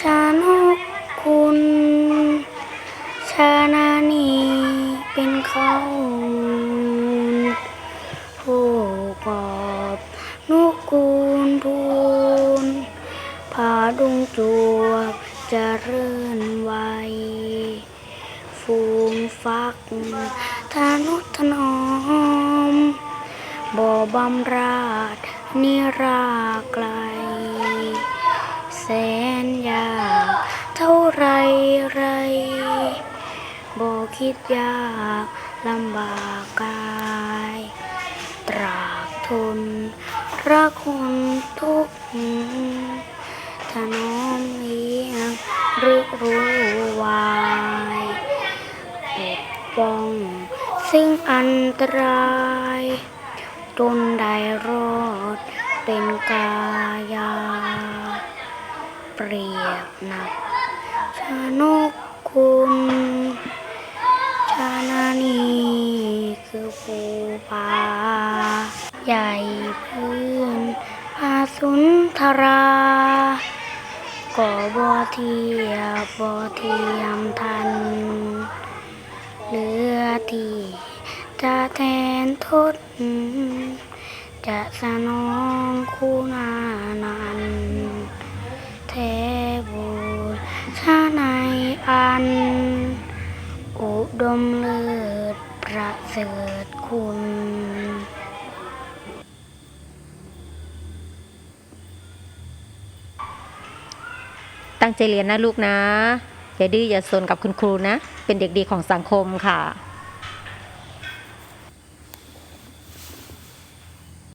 ชานกคุณชานานีเป็นเขาผู้กอบนุกูลพูนผาดุงจวบจะเริ่นไวฟูงฟักธานุถนอมบ่อบำราดนิราไกลแส นยากเท่าไรไรบ่คิดยากลำบากกาย ตรากทนรักคนทุกข์ถนอมเลี้ยงรือรู้วายปกป้อง ซึ่งอันตราย จนได้รอดเป็นกาย รียบนักชนกคุณชานานีคือภูผาใหญ่พื้นอาสุนทราก็บ่เทียบบ่เทียมทัน เหลือที่จะแทนทดจะสนองคุณา ชาในอัน อุดมเลิศประเสริฐคุณตั้งใจเรียนนะลูกนะ อย่าดื้ออย่าซนกับคุณครูนะ เป็นเด็กดีของสังคมค่ะ